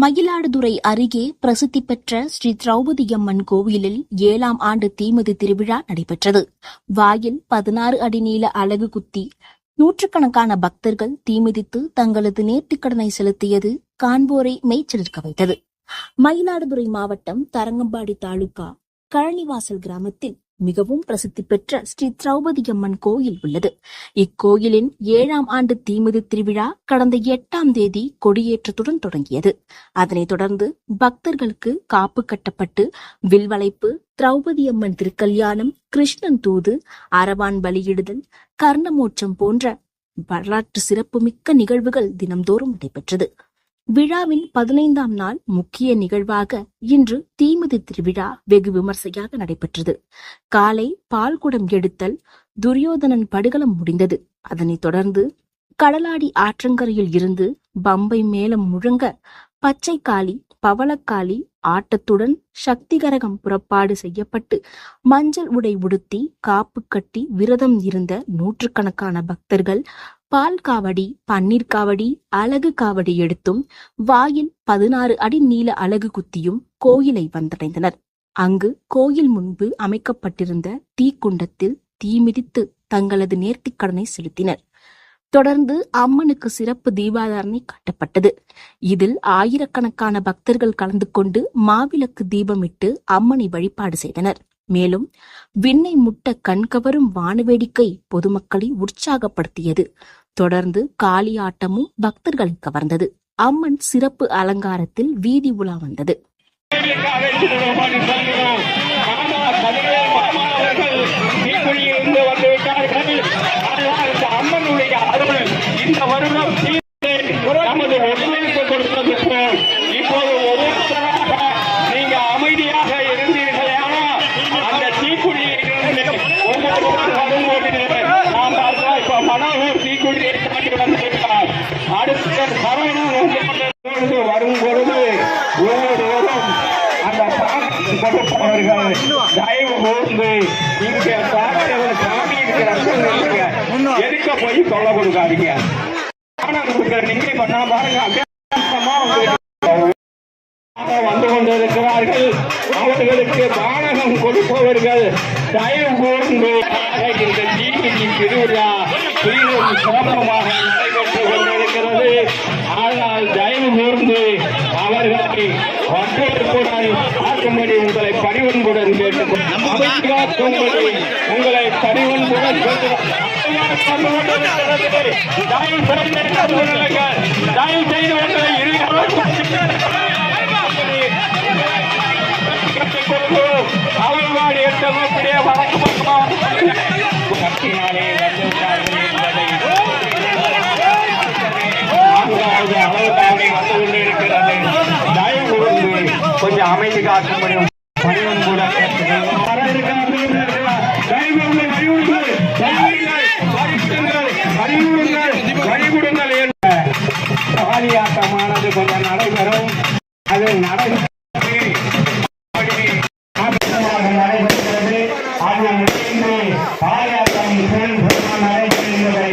மயிலாடுதுறை அருகே பிரசித்தி பெற்ற ஸ்ரீ திரௌபதி அம்மன் கோவிலில் ஏழாம் ஆண்டு தீமிதி திருவிழா நடைபெற்றது. வாயில் பதினாறு அடி நீள அலகு குத்தி நூற்றுக்கணக்கான பக்தர்கள் தீமிதித்து தங்களது நேர்த்திக்கடனை செலுத்தியது காண்போரை மெய்ச்சிலிருக்க வைத்தது. மயிலாடுதுறை மாவட்டம் தரங்கம்பாடி தாலுகா கழனிவாசல் கிராமத்தில் மிகவும் பிரசித்தி பெற்ற ஸ்ரீ திரௌபதி அம்மன் கோயில் உள்ளது. இக்கோயிலின் ஏழாம் ஆண்டு தீமிதி திருவிழா கடந்த எட்டாம் தேதி கொடியேற்றத்துடன் தொடங்கியது. அதனைத் தொடர்ந்து பக்தர்களுக்கு காப்பு கட்டப்பட்டு வில்வளைப்பு திரௌபதி அம்மன் திருக்கல்யாணம் கிருஷ்ணன் தூது அரவான் பலியிடுதல் கர்ணமோட்சம் போன்ற வரலாற்று சிறப்புமிக்க நிகழ்வுகள் தினம்தோறும் நடைபெற்றது. விழாவின் பதினைந்தாம் நாள் முக்கிய நிகழ்வாக இன்று தீமிதி திருவிழா வெகு விமர்சையாக நடைபெற்றது. காலை பால்குடம் எடுத்தல் துரியோதனன் படுகலம் முடிந்தது. அதனைத் தொடர்ந்து கடலாடி ஆற்றங்கரையில் இருந்து பம்பை மேலம் முழங்க பச்சை காளி பவளக்காளி ஆட்டத்துடன் சக்திகரகம் புறப்பாடு செய்யப்பட்டு மஞ்சள் உடை உடுத்தி காப்பு கட்டி விரதம் இருந்த நூற்றுக்கணக்கான பக்தர்கள் பால் காவடி பன்னீர் காவடி அழகு காவடி எடுத்தும் வாயில் பதினாறு அடி நீள அழகு குத்தியும் கோயிலை வந்தடைந்தனர். அங்கு கோயில் முன்பு அமைக்கப்பட்டிருந்த தீக்குண்டத்தில் தீமிதித்து தங்களது தங்களது நேர்த்திக்கடனை செலுத்தினர். தொடர்ந்து அம்மனுக்கு சிறப்பு தீபாதாரணை காட்டப்பட்டது. இதில் ஆயிரக்கணக்கான பக்தர்கள் கலந்து கொண்டு மாவிளக்கு தீபமிட்டு அம்மனை வழிபாடு செய்தனர். மேலும் விண்ணை முட்ட கண்கவரும் வானவேடிக்கை பொதுமக்களை உற்சாகப்படுத்தியது. தொடர்ந்து காளியாட்டமும் பக்தர்களை கவர்ந்தது. அம்மன் சிறப்பு அலங்காரத்தில் வீதி உலா வந்தது. வருடம் நமது ஒத்துழைப்பு கொடுத்தது இப்போது ஒவ்வொரு தயவு கூர்ந்து இங்க சாமி இருக்கிற எதுக்க போய் தொல்லை கொடுக்காதீங்க நீங்க பண்ணா பாருங்க வந்து கொண்டிருக்கிறார்கள் அவர்களுக்கு பானகம் கொடுப்பவர்கள் தயவு கூர்ந்து தீமிதி திருவிழா மிகவும் சிறப்பமாக நடைபெற்றுக் கொண்டிருக்கிறது ஆனால் தயவு கூர்ந்து அவர்களை பார்க்கும்படி உங்களை பணிவன்புடன் உங்களை பணிவன்புடன். தயவு செய்து உங்களை அவர்களோடு வழக்கு வந்துவிட்டார்கள் என்பதை நான்காவது அளவுக்காக வந்து கொண்டிருக்கிறது கொஞ்சம் அமைதி காக்க முடியும். பணியும் கூட கொஞ்சம் நடைபெறும். அது நடை நடைபெறுகிறது. அந்த முடிந்து பாலியாட்டம் நடைபெறுகிறது.